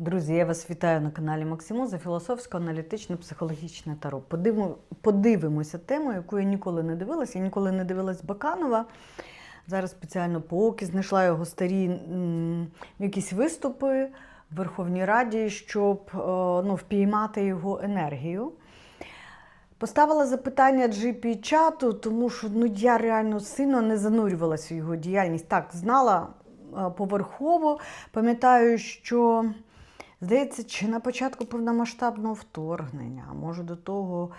Друзі, я вас вітаю на каналі Максимуза філософсько-аналітичне психологічне таро. Подивимо, подивимося тему, яку я ніколи не дивилася. Я ніколи не дивилась Баканова. Зараз спеціально по окі знайшла його старі м, якісь виступи в Верховній Раді, щоб е, ну, впіймати його енергію. Поставила запитання GP-чату, тому що ну, я реально сильно не занурювалася в його діяльність. Так, знала е, поверхово. Пам'ятаю, що, здається, чи на початку повномасштабного вторгнення, а може до того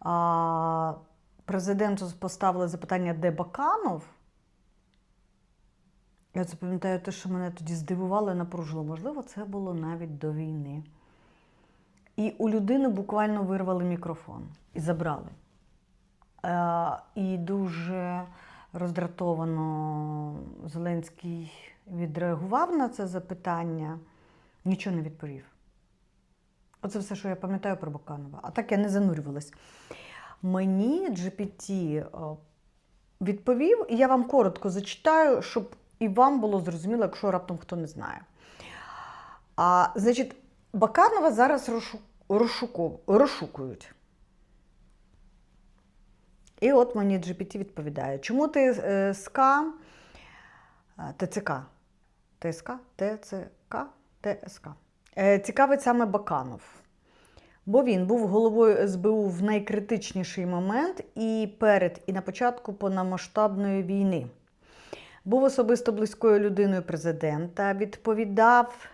а, президенту поставили запитання, де Баканов. Я це пам'ятаю те, що мене тоді здивувало і напружило. Можливо, це було навіть до війни. І у людини буквально вирвали мікрофон і забрали. Е, і дуже роздратовано Зеленський відреагував на це запитання, нічого не відповів. Оце все, що я пам'ятаю про Баканова. А так я не занурювалась. Мені GPT е, відповів, і я вам коротко зачитаю, щоб і вам було зрозуміло, якщо раптом хто не знає. А, значить, Баканова зараз розшу- розшукують. І от мені GPT відповідає, чому ти е, СК, е, ТЦК, ТСК, ТЦК, ТСК. Е, Цікавить саме Баканов. Бо він був головою СБУ в найкритичніший момент і перед, і на початку повномасштабної війни. Був особисто близькою людиною президента, відповідав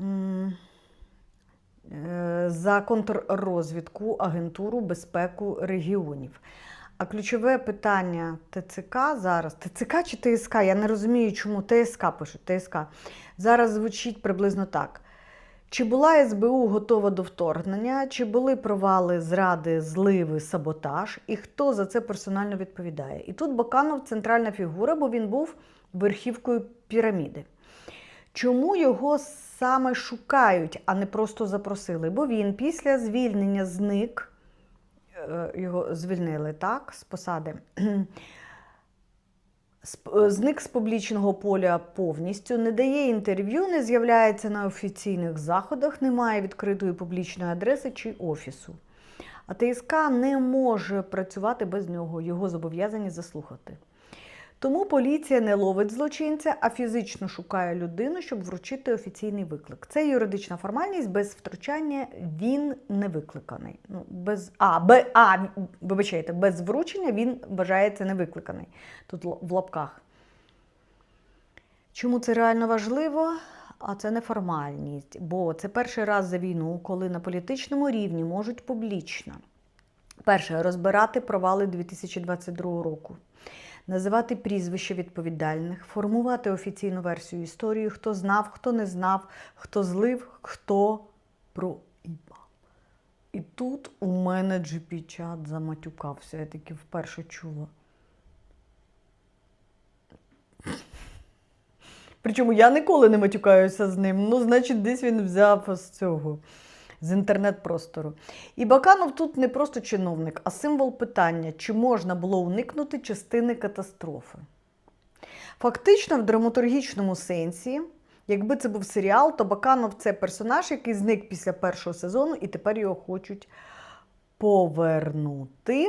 е, за контррозвідку, агентуру безпеку регіонів. А ключове питання ТЦК зараз, ТЦК чи ТСК? Я не розумію, чому ТСК пишуть ТСК. Зараз звучить приблизно так. Чи була СБУ готова до вторгнення, чи були провали, зради, зливи, саботаж, і хто за це персонально відповідає? І тут Баканов центральна фігура, бо він був верхівкою піраміди. Чому його саме шукають, а не просто запросили? Бо він після звільнення зник, його звільнили так, з посади. Е, Зник з публічного поля повністю, не дає інтерв'ю, не з'являється на офіційних заходах, не має відкритої публічної адреси чи офісу. А ТСК не може працювати без нього, його зобов'язані заслухати. Тому поліція не ловить злочинця, а фізично шукає людину, щоб вручити офіційний виклик. Це юридична формальність, без втручання він не викликаний. Ну, без, а, бе, а, вибачайте, без вручення він вважається не викликаний. Тут в лапках. Чому це реально важливо? А це не формальність, бо це перший раз за війну, коли на політичному рівні можуть публічно перше розбирати провали 2022 року, називати прізвища відповідальних, формувати офіційну версію історії, хто знав, хто не знав, хто злив, хто проїбав. І тут у мене GP-чат заматюкався, я таки вперше чула. Причому я ніколи не матюкаюся з ним. Ну, значить, десь він взяв з цього, з інтернет-простору. І Баканов тут не просто чиновник, а символ питання, чи можна було уникнути частини катастрофи. Фактично, в драматургічному сенсі, якби це був серіал, то Баканов це персонаж, який зник після першого сезону, і тепер його хочуть повернути.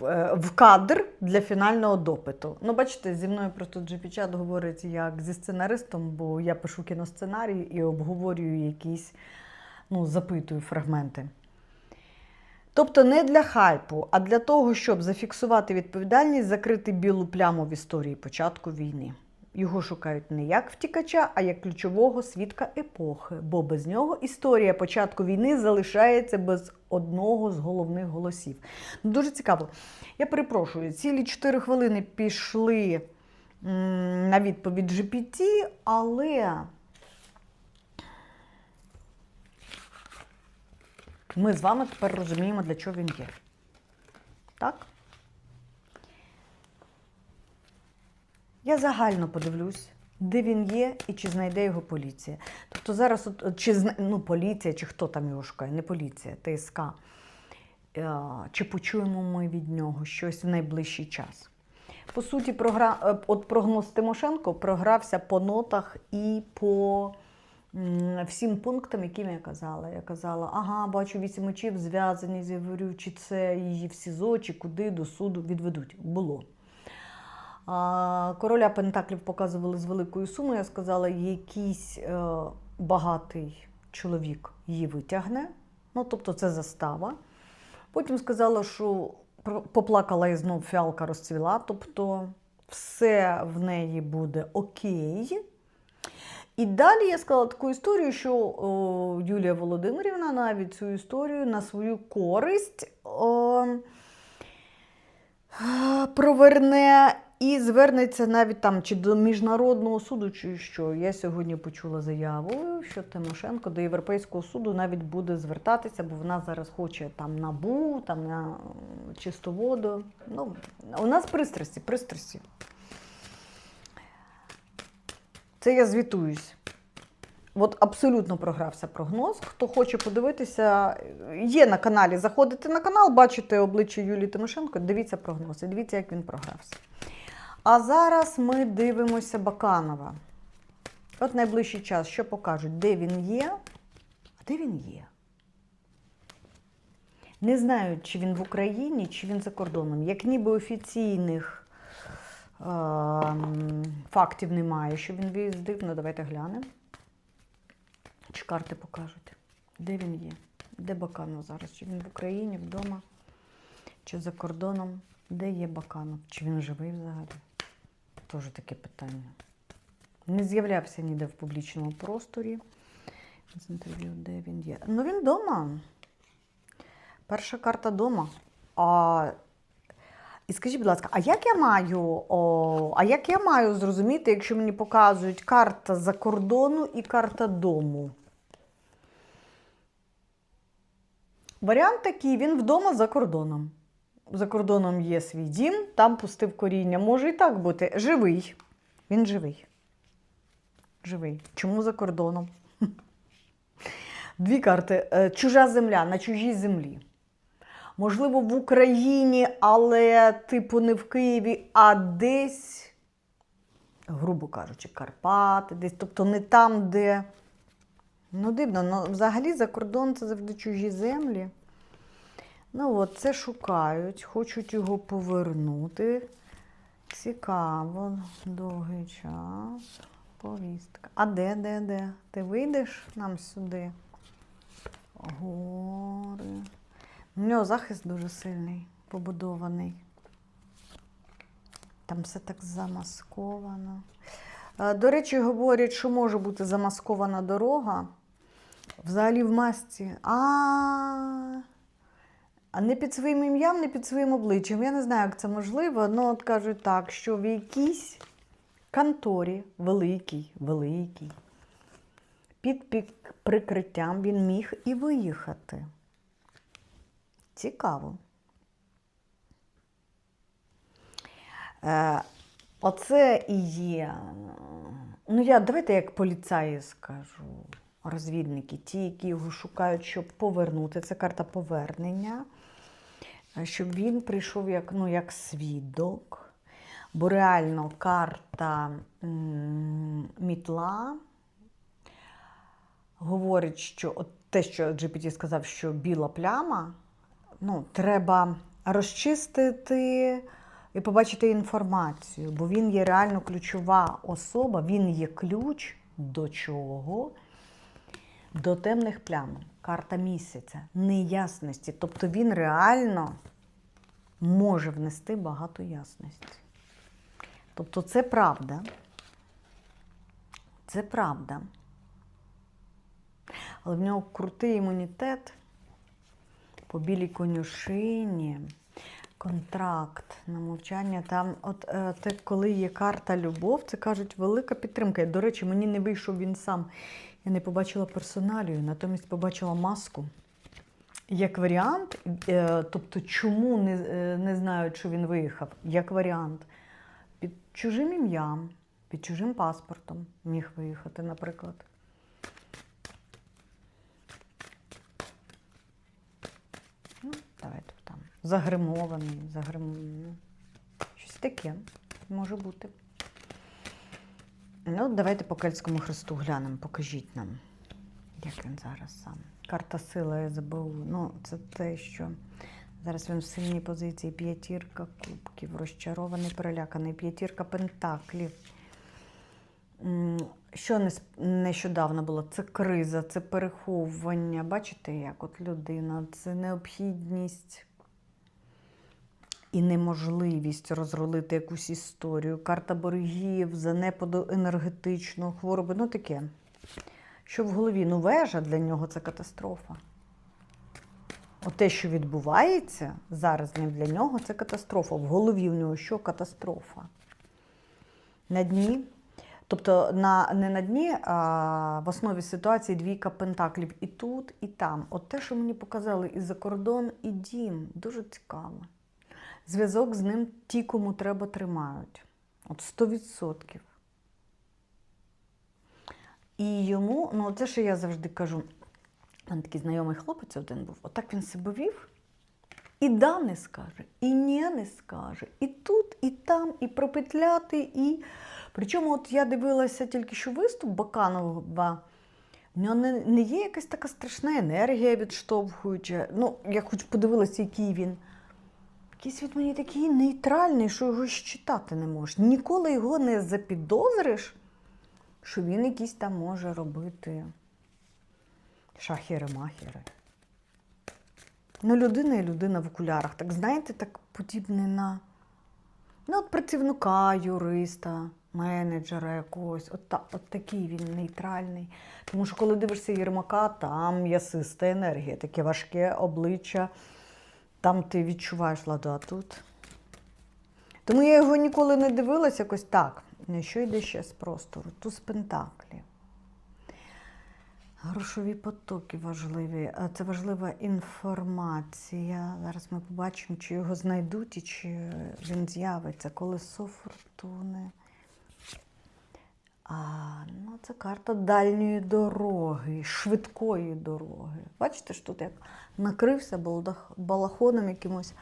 В, е, кадр для фінального допиту. Ну, бачите, зі мною просто GP-чат говорить як зі сценаристом, бо я пишу кіносценарій і обговорюю якісь, ну, запитую фрагменти. Тобто не для хайпу, а для того, щоб зафіксувати відповідальність, закрити білу пляму в історії початку війни. Його шукають не як втікача, а як ключового свідка епохи, бо без нього історія початку війни залишається без одного з головних голосів. Ну, Дуже цікаво. Я перепрошую, цілі 4 хвилини пішли на відповідь GPT, але ми з вами тепер розуміємо, для чого він є. Так? Я загально подивлюсь, де він є і чи знайде його поліція. Тобто зараз, от, чи ну, поліція, чи хто там його шукає, не поліція, ТСК. Е, Чи почуємо ми від нього щось в найближчий час? По суті, програ... е, от прогноз Тимошенко програвся по нотах і по всім пунктам, яким я казала. Я казала, ага, бачу вісім очів зв'язані. Я говорю, чи це її в СІЗО, чи куди до суду відведуть. Було. Короля Пентаклів показували з великою сумою. Я сказала, якийсь е, багатий чоловік її витягне. Ну, тобто це застава. Потім сказала, що поплакала і знов фіалка розцвіла, тобто все в неї буде окей. І далі я сказала таку історію, що о, Юлія Володимирівна навіть цю історію на свою користь о, проверне і звернеться навіть там чи до міжнародного суду, чи що. Я сьогодні почула заяву, що Тимошенко до Європейського суду навіть буде звертатися, бо вона зараз хоче там набу, там на чисту воду. Ну, у нас пристрасті, пристрасті. Це я звітуюсь. От абсолютно програвся прогноз. Хто хоче подивитися, є на каналі. Заходите на канал, бачите обличчя Юлії Тимошенко, дивіться прогноз і дивіться, як він програвся. А зараз ми дивимося Баканова. От найближчий час, що покажуть, де він є, а де він є. Не знаю, чи він в Україні, чи він за кордоном. Як ніби офіційних ем, фактів немає, що він виїздив. Ну, давайте глянемо. Чи карти покажуть, де він є? Де Баканов зараз? Чи він в Україні, вдома, чи за кордоном? Де є Баканов? Чи він живий взагалі? Теж таке питання. Не з'являвся ніде в публічному просторі. З інтерв'ю, де він є. Ну, він вдома. Перша карта вдома. А... І скажіть, будь ласка, а як я маю, о, а як я маю зрозуміти, якщо мені показують карта за кордону і карта дому? Варіант такий: він вдома за кордоном. За кордоном є свій дім, там пустив коріння. Може і так бути. Живий. Він живий. Живий. Чому за кордоном? Дві карти. Е, Чужа земля на чужій землі. Можливо, в Україні, але, типу, не в Києві, а десь, грубо кажучи, Карпати, десь, тобто не там, де. Ну, дивно, ну, взагалі за кордон це завжди чужі землі. Ну от, це шукають, хочуть його повернути. Цікаво, довгий час. Повістка. А де, де, де? Ти вийдеш нам сюди? Гори. У нього захист дуже сильний, побудований. Там все так замасковано. Е, До речі, говорять, що може бути замаскована дорога. Взагалі в масці. А, а не під своїм ім'ям, не під своїм обличчям. Я не знаю, як це можливо. Ну, от кажуть так, що в якійсь конторі великій, великій, під прикриттям він міг і виїхати. Цікаво. Е, оце і є. Ну, я давайте як поліцаї скажу, розвідники, ті, які його шукають, щоб повернути. Це карта повернення, щоб він прийшов як, ну, як свідок. Бо реально карта мітла говорить, що от те, що GPT сказав, що біла пляма, ну, треба розчистити і побачити інформацію, бо він є реально ключова особа, він є ключ до чого? До темних плям. Карта місяця, неясності. Тобто він реально може внести багато ясності. Тобто це правда. Це правда. Але в нього крутий імунітет по білій конюшині, контракт на мовчання. Там, от е, те, коли є карта любов, це кажуть велика підтримка. До речі, мені не вийшов він сам. Я не побачила персоналію, натомість побачила маску. Як варіант, е, тобто, чому не, е, не знають, що він виїхав? Як варіант, під чужим ім'ям, під чужим паспортом міг виїхати, наприклад. Ну, давайте там. Загримований, загримований. Щось таке може бути. Ну, давайте по кельтському хресту глянемо, покажіть нам, як він зараз сам. Карта сила СБУ. Ну, це те, що зараз він в сильній позиції. П'ятірка кубків, розчарований, переляканий, п'ятірка пентаклів. Що нещодавно було? Це криза, це переховування. Бачите, як от людина, це необхідність і неможливість розрулити якусь історію. Карта боргів, занепаду енергетичного, хвороби, ну таке. Що в голові? Ну, вежа для нього це катастрофа. Те, що відбувається зараз для нього, це катастрофа. В голові в нього що катастрофа? На дні. Тобто на, не на дні, а в основі ситуації двійка пентаклів і тут, і там. От те, що мені показали і за кордон, і дім. Дуже цікаво. Зв'язок з ним ті, кому треба, тримають. От 100%. І йому, ну це що я завжди кажу, мене такий знайомий хлопець один був, отак він себе вів, і да не скаже, і ні не скаже, і тут, і там, і пропетляти, і. Причому от я дивилася тільки що виступ Баканова. В нього не, не є якась така страшна енергія відштовхуюча. Ну, я хоч подивилася, який він. Якийсь від мені такий нейтральний, що його щитати не можеш. Ніколи його не запідозриш, що він якийсь там може робити шахіри-махіри. Ну, людина і людина в окулярах. Так знаєте, так подібне на ну, от працівника, юриста, менеджера якогось. От, та, от такий він нейтральний. Тому що коли дивишся Єрмака, там м'ясиста енергія, таке важке обличчя. Там ти відчуваєш ладу, а тут. Тому я його ніколи не дивилась якось так. Що йде ще з простору? Туз пентаклів. Грошові потоки важливі. Це важлива інформація. Зараз ми побачимо, чи його знайдуть і чи він з'явиться. Колесо фортуни. А, ну, це карта дальньої дороги, швидкої дороги. Бачите, що тут як накрився балахоном якимось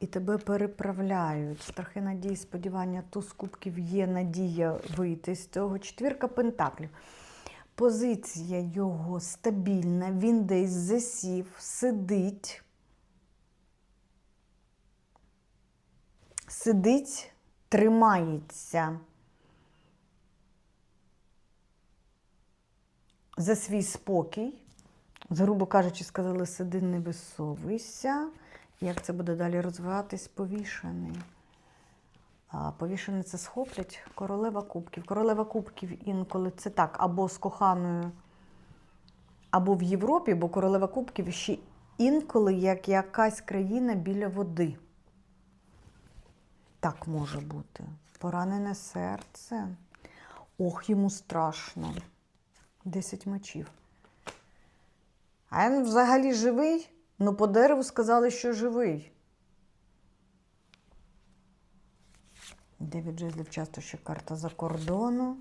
і тебе переправляють. Страхи, надії, сподівання, туз кубків є надія вийти з цього. Четвірка пентаклів. Позиція його стабільна, він десь засів, сидить. Сидить, тримається. за свій спокій. Грубо кажучи, сказали, сиди, не висовуйся. Як це буде далі розвиватись, повішений. А повішений це схоплять королева кубків. Королева кубків інколи це так, або з коханою, або в Європі, бо королева кубків ще інколи як якась країна біля води. Так може бути. Поранене серце. Ох, йому страшно. Десять мечів. А він взагалі живий? Ну, по дереву сказали, що живий. Дев'ять жезлів часто ще карта за кордону,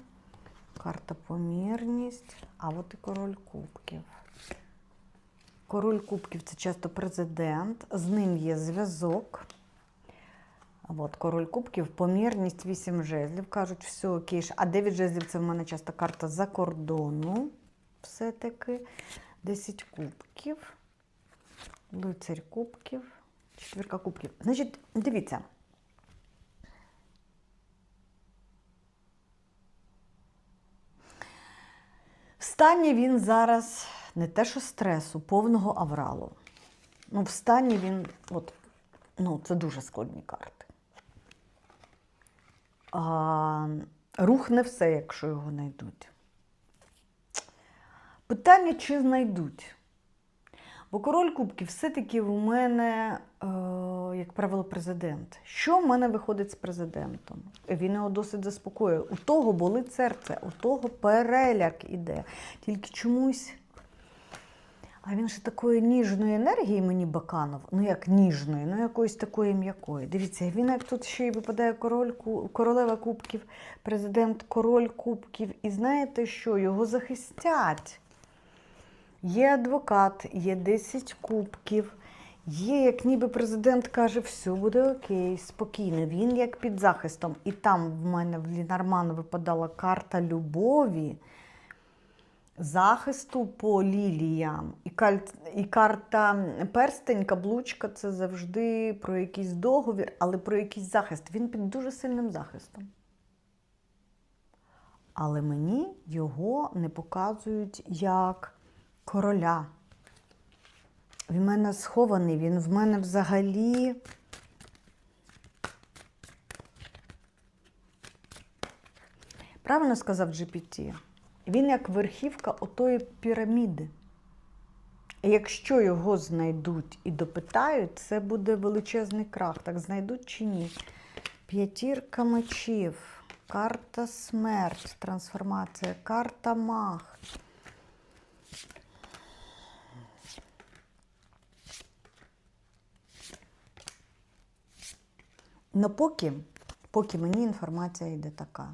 карта помірність, а от і король кубків. Король кубків це часто президент, з ним є зв'язок. От король кубків, помірність 8 жезлів. Кажуть, все окей. А 9 жезлів це в мене часто карта за кордону. Все-таки 10 кубків, лицарь кубків, четвірка кубків. Значить, дивіться. В стані він зараз не те, що стресу, повного авралу. Ну, в стані він, от, ну, це дуже складні карти. А, рух не все, якщо його знайдуть. Питання, чи знайдуть. Бо король кубків все-таки у мене, е, як правило, президент. Що в мене виходить з президентом? Він його досить заспокоює. У того болить серце, у того переляк іде. Тільки чомусь. А він ще такої ніжної енергії мені Баканов, ну як ніжної, ну якоїсь такої м'якої. Дивіться, він як тут ще й випадає король, королева кубків, президент король кубків. І знаєте що? Його захистять. Є адвокат, є 10 кубків, Є, як ніби президент каже, все буде окей, спокійно. Він як під захистом. І там в мене в Лінарману випадала карта любові, захисту по ліліям. І, каль- і карта перстень, каблучка це завжди про якийсь договір, але про якийсь захист. Він під дуже сильним захистом. Але мені його не показують як короля. Він в мене схований, він в мене взагалі. Правильно сказав GPT? Він як верхівка отої піраміди. І якщо його знайдуть і допитають, це буде величезний крах. Так знайдуть чи ні? П'ятірка мечів, карта смерть, трансформація, карта маг. Но поки, поки мені інформація йде така.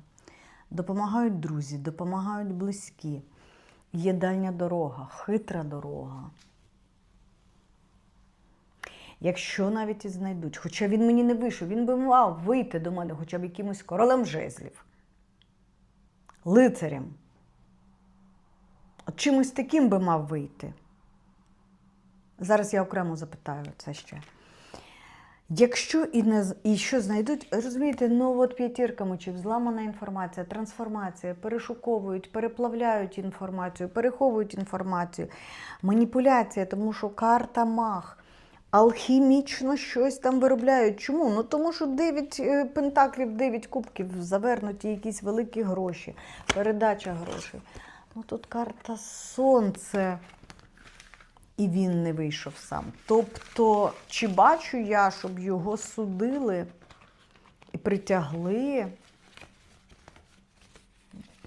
Допомагають друзі, допомагають близькі. Є дальня дорога, хитра дорога. Якщо навіть і знайдуть, хоча він мені не вийшов, він би мав вийти до мене хоча б якимось королем жезлів, лицарем. От чимось таким би мав вийти. Зараз я окремо запитаю це ще. Якщо і не і що знайдуть, розумієте, ну от п'ятірка мечів, зламана інформація, трансформація, перешуковують, переплавляють інформацію, переховують інформацію, маніпуляція, тому що карта маг. Алхімічно щось там виробляють. Чому? Ну тому що 9 е, пентаклів, 9 кубків, завернуті якісь великі гроші, передача грошей. Ну тут карта сонце і він не вийшов сам. Тобто, чи бачу я, щоб його судили і притягли?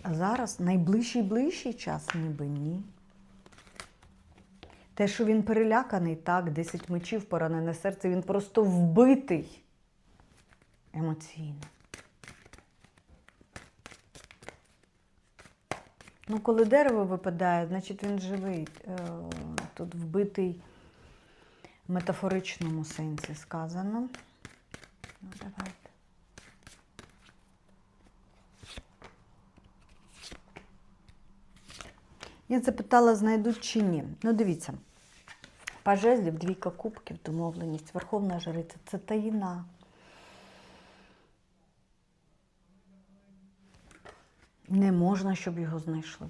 А зараз найближчий ближчий час, ніби ні. Те, що він переляканий, так, 10 мечів, поранене серце, він просто вбитий емоційно. Ну, коли дерево випадає, значить він живий. Е, Тут вбитий в метафоричному сенсі сказано. Ну, давайте. Я запитала, знайдуть чи ні. Ну, дивіться. Пажезлів, двійка кубків, домовленість, Верховна Жриця це таїна. Не можна, щоб його знайшли.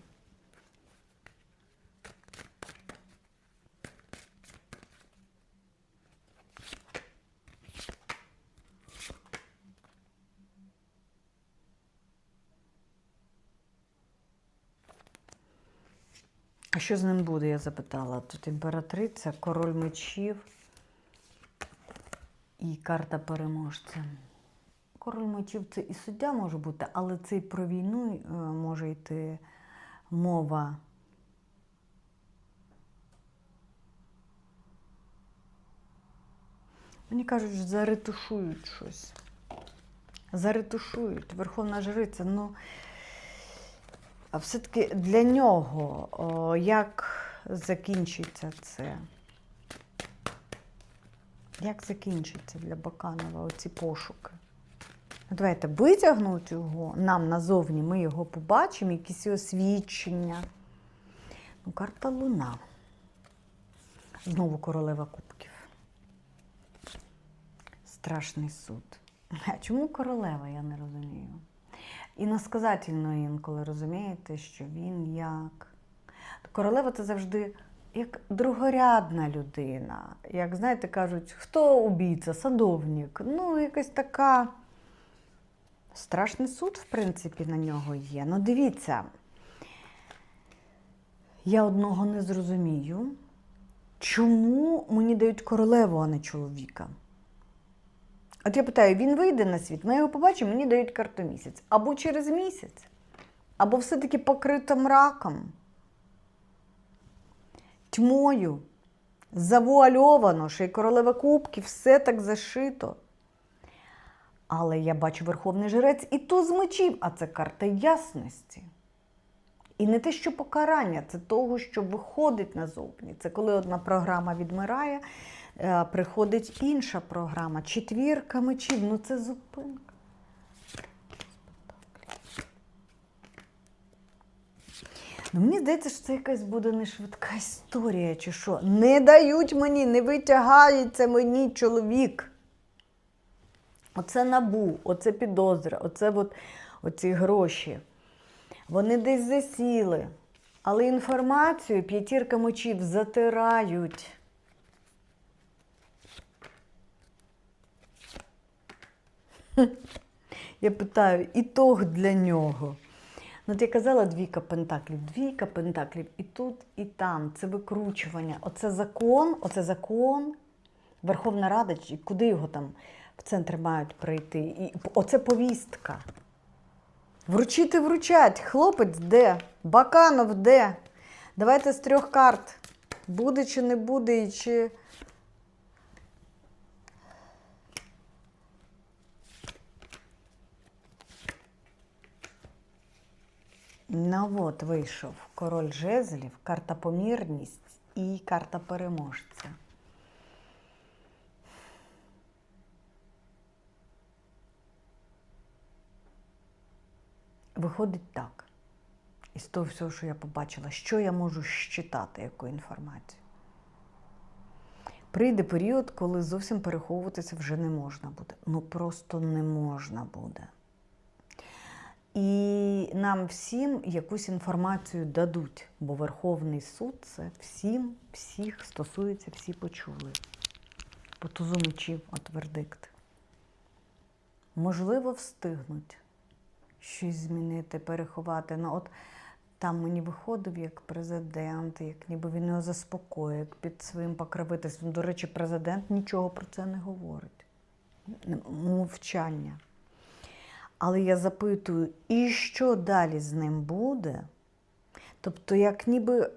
А що з ним буде, я запитала. Тут імператриця, король мечів і карта переможця. Король мечів це і суддя може бути, але це і про війну е, може йти мова. Мені кажуть, що заретушують щось. Заретушують. Верховна жриця, ну. А все-таки для нього о, як закінчиться це? Як закінчиться для Баканова оці пошуки? Давайте витягнуть його нам назовні, ми його побачимо, якісь його свідчення. Ну, карта Луна. Знову королева кубків. Страшний суд. А чому королева, я не розумію. Іносказательно інколи розумієте, що він як. Королева це завжди як другорядна людина. Як знаєте, кажуть, хто убійця, садовник. Ну, якась така. Страшний суд, в принципі, на нього є. Ну, дивіться, я одного не зрозумію, чому мені дають королеву, а не чоловіка. От я питаю, він вийде на світ, ми його побачимо, мені дають карту місяць. Або через місяць, або все-таки покрита мраком, тьмою, завуальовано, що й королева кубків, все так зашито. Але я бачу Верховний Жрець і туз мечів, а це карта ясності. І не те, що покарання, це того, що виходить назовні. Це коли одна програма відмирає, е, приходить інша програма. Четвірка мечів. Ну це зупинка. Ну, мені здається, що це якась буде не швидка історія, чи що. Не дають мені, не витягається мені чоловік. Оце набу, оце підозра, оце от, оці гроші. Вони десь засіли. Але інформацію п'ятірка мечів затирають. Я питаю, ітог для нього. Ну, от я казала двійка пентаклів, двійка пентаклів і тут, і там. Це викручування. Оце закон, оце закон. Верховна Рада, куди його там в центр мають прийти? І оце повістка. Вручити вручать. Хлопець де? Баканов де? Давайте з трьох карт. Буде чи не буде, і чи. Ну от вийшов король жезлів, карта помірність і карта переможця. Виходить так. Із того всього, що я побачила, що я можу щитати, яку інформацію. Прийде період, коли зовсім переховуватися вже не можна буде. Ну просто не можна буде. І нам всім якусь інформацію дадуть, бо Верховний суд це всім, всіх стосується, всі почули. По мечів, от вердикт. Можливо, встигнуть щось змінити, переховати. Ну, от там мені виходив як президент, як ніби він його заспокоює, як під своїм покровительством. До речі, президент нічого про це не говорить. Мовчання. Але я запитую, і що далі з ним буде? Тобто, як ніби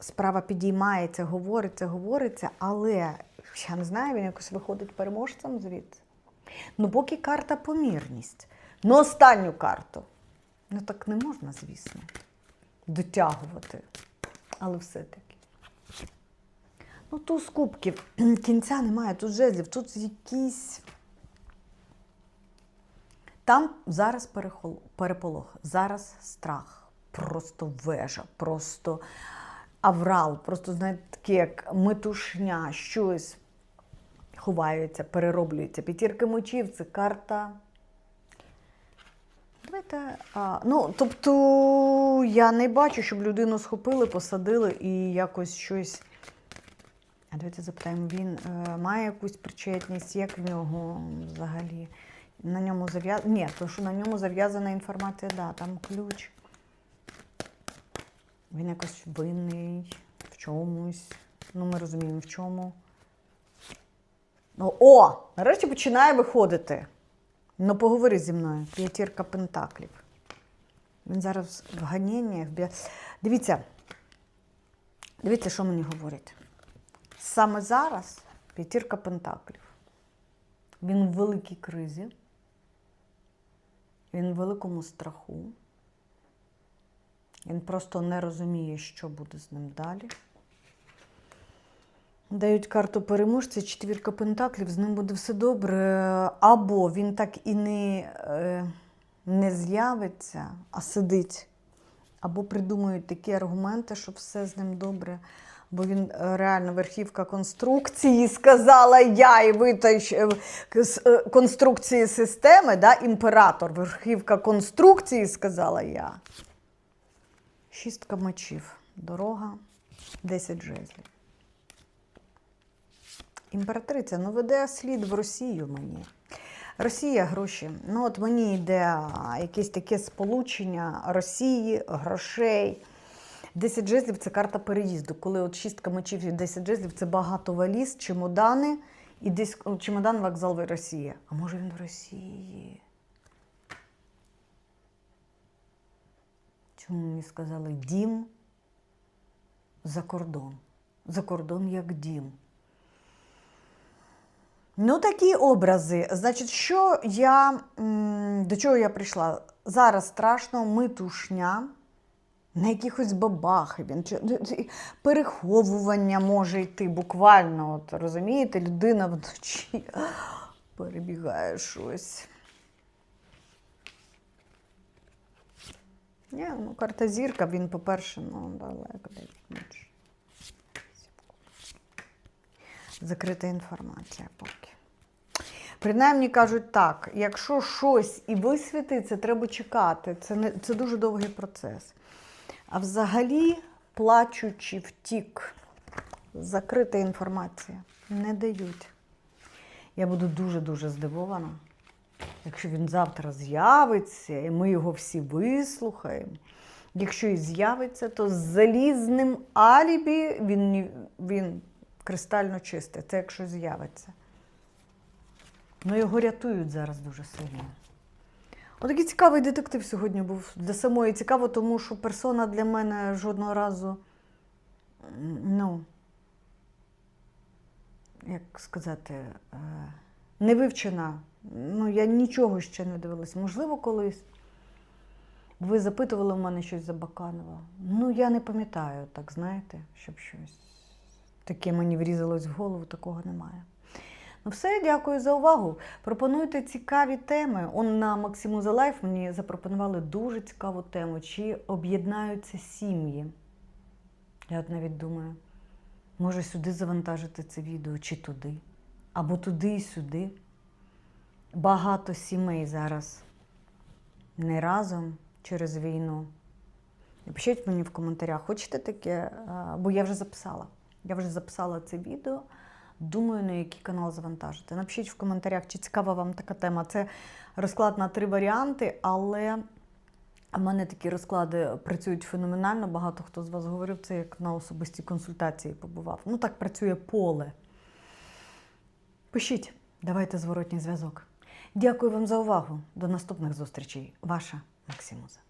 справа підіймається, говориться, говориться, але я не знаю, він якось виходить переможцем звідси. Ну, поки карта помірність. Ну, останню карту. Ну, так не можна, звісно, дотягувати. Але все-таки. Ну, туз кубків. Кінця немає, тут жезлів, тут якісь. Там зараз перехол- переполох, зараз страх, просто вежа, просто аврал, просто, знаєте, таке як метушня, щось ховається, перероблюється. П'ятірка мечів це карта. Давайте. А, ну, тобто я не бачу, щоб людину схопили, посадили і якось щось. А давайте запитаємо, він е, має якусь причетність, як в нього взагалі? На ньому зав'язана. Ні, то що на ньому зав'язана інформація, да, там ключ. Він якось винний в чомусь. Ну, ми розуміємо, в чому. Ну, о! Нарешті починає виходити. Ну, поговори зі мною. П'ятірка пентаклів. Він зараз в ганінні. В бі... Дивіться. Дивіться, що мені говорять. Саме зараз п'ятірка пентаклів. Він в великій кризі. Він в великому страху. Він просто не розуміє, що буде з ним далі. Дають карту переможця, четвірка пентаклів, з ним буде все добре. Або він так і не, е, не з'явиться, а сидить. Або придумують такі аргументи, що все з ним добре. Бо він е, реально верхівка конструкції, сказала я, і ви та е, конструкції системи, да, імператор, верхівка конструкції, сказала я. Шістка мечів. Дорога, 10 жезлів. Імператриця, ну веде слід в Росію мені. Росія гроші. Ну, от мені йде якесь таке сполучення Росії, грошей. 10 жезлів це карта переїзду. Коли от шістка мечів і 10 жезлів це багато валіз, чемодани, і десь чемодан, вокзал в Росії. А може він в Росії? Чому мені сказали дім за кордон? За кордон як дім. Ну, такі образи. Значить, що я до чого я прийшла? Зараз страшно, митушня. на якихось бабах. Він переховування може йти буквально. От, розумієте, людина вночі перебігає щось. Ні, ну карта зірка, він, по-перше, ну, далеко десь. вночі. Закрита інформація поки. Принаймні кажуть так, якщо щось і висвітиться, треба чекати. Це, не, це дуже довгий процес. А взагалі, плачучи втік, закрита інформація. Не дають. Я буду дуже-дуже здивована, якщо він завтра з'явиться, і ми його всі вислухаємо. Якщо і з'явиться, то з залізним алібі він, він кристально чистий. Це якщо з'явиться. Ну, його рятують зараз дуже сильно. Отакий цікавий детектив сьогодні був. Для самої цікаво, тому що персона для мене жодного разу, ну, як сказати, е, не вивчена. Ну, я нічого ще не дивилась. Можливо, колись. Ви запитували в мене щось за Баканова. Ну, я не пам'ятаю, так знаєте, щоб щось таке мені врізалось в голову, такого немає. Ну, все, дякую за увагу. Пропонуйте цікаві теми. Он на Максимуза Лайф мені запропонували дуже цікаву тему. Чи об'єднаються сім'ї? Я от навіть думаю, може сюди завантажити це відео, чи туди, або туди і сюди. Багато сімей зараз не разом через війну. Напишіть мені в коментарях, хочете таке, бо я вже записала. Я вже записала це відео. Думаю, на який канал завантажити. Напишіть в коментарях, чи цікава вам така тема. Це розклад на три варіанти, але в мене такі розклади працюють феноменально. Багато хто з вас говорив, це як на особистій консультації побував. Ну так працює поле. Пишіть, давайте зворотній зв'язок. Дякую вам за увагу. До наступних зустрічей. Ваша Максимуза.